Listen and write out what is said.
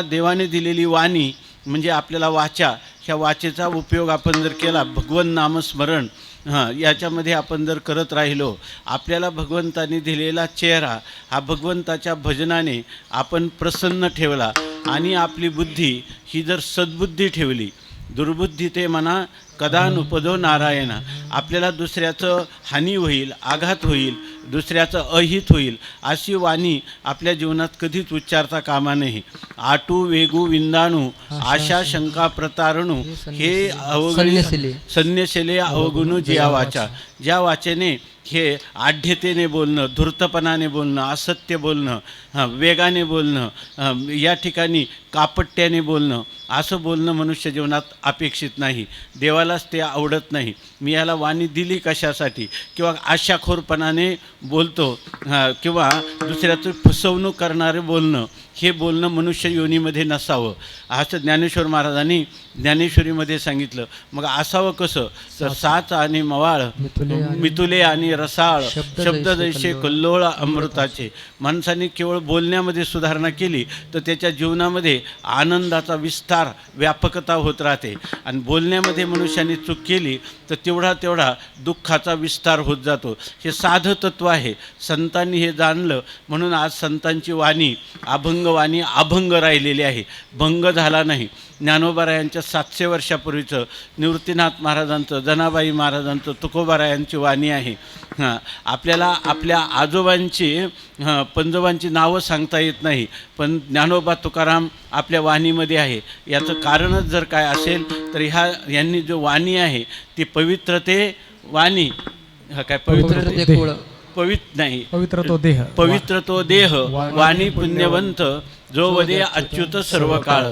देवाने दिलेली वाणी म्हणजे आपल्याला वाचा ह्या वाचेचा उपयोग आपण जर केला भगवन नामस्मरण हां याच्यामध्ये आपण जर करत राहिलो आपल्याला भगवंताने दिलेला चेहरा हा भगवंताच्या भजनाने आपण प्रसन्न ठेवला आणि आपली बुद्धी ही जर सद्बुद्धी ठेवली दुर्बुद्धी ते म्हणा कदा उपदो नारायणा आपल्याला दुसऱ्याचं हानी होईल आघात होईल दुसऱ्याचं अहित होईल अशी वाणी आपल्या जीवनात कधीच उच्चारता कामा नये. आटू वेगू विंदाणू आशा शंका प्रतारणू हे अवगणी. संन्यशले अवगुणू जिया वाचा. ज्या वाचेने हे आढ्यतेने बोलणं धूर्तपणाने बोलणं असत्य बोलणं वेगाने बोलणं या ठिकाणी कापट्याने बोलणं असं बोलणं मनुष्य जीवनात अपेक्षित नाही. देवालाच ते आवडत नाही. मी याला वाणी दिली कशासाठी? किंवा आशाखोरपणाने बोलतो किंवा दुसऱ्याचं फसवणूक करणारे बोलणं हे बोलणं मनुष्य योनीमध्ये नसावं. असं ज्ञानेश्वर महाराजांनी ज्ञानेश्वरीमध्ये सांगितलं. मग असावं कसं? तर साच आणि मवाळ मिथुले आणि- रसाळ शब्द जैसे कल्लोळ अमृताचे. माणसाने केवळ बोलण्यामध्ये सुधारणा केली तर त्याच्या जीवनामध्ये आनंदाचा विस्तार व्यापकता होत राहते. आणि बोलण्यामध्ये मनुष्याने चूक केली तर तेवढा तेवढा दुःखाचा विस्तार होत जातो. हे साधं तत्व आहे. संतांनी हे जाणलं म्हणून आज संतांची वाणी अभंगवाणी अभंग राहिलेली आहे. भंग झाला नाही. ज्ञानोबारायांच्या सातशे वर्षापूर्वीचं निवृत्तीनाथ महाराजांचं जनाबाई महाराजांचं तुकोबारायांची वाणी आहे. हां आपल्याला आपल्या आजोबांची पंजोबांची नावं सांगता येत नाही. पण ज्ञानोबा तुकाराम आपल्या वाणीमध्ये आहे. याचं कारणच जर काय असेल तर ह्या यांनी जो वाणी आहे ती पवित्रते वाणी. हा काय पवित्र पवित्र ते कुळ पवित्र नाही. पवित्र तो देह. पवित्र तो देह. वाणी पुण्यवंत. जो वदे अच्युत सर्व काळ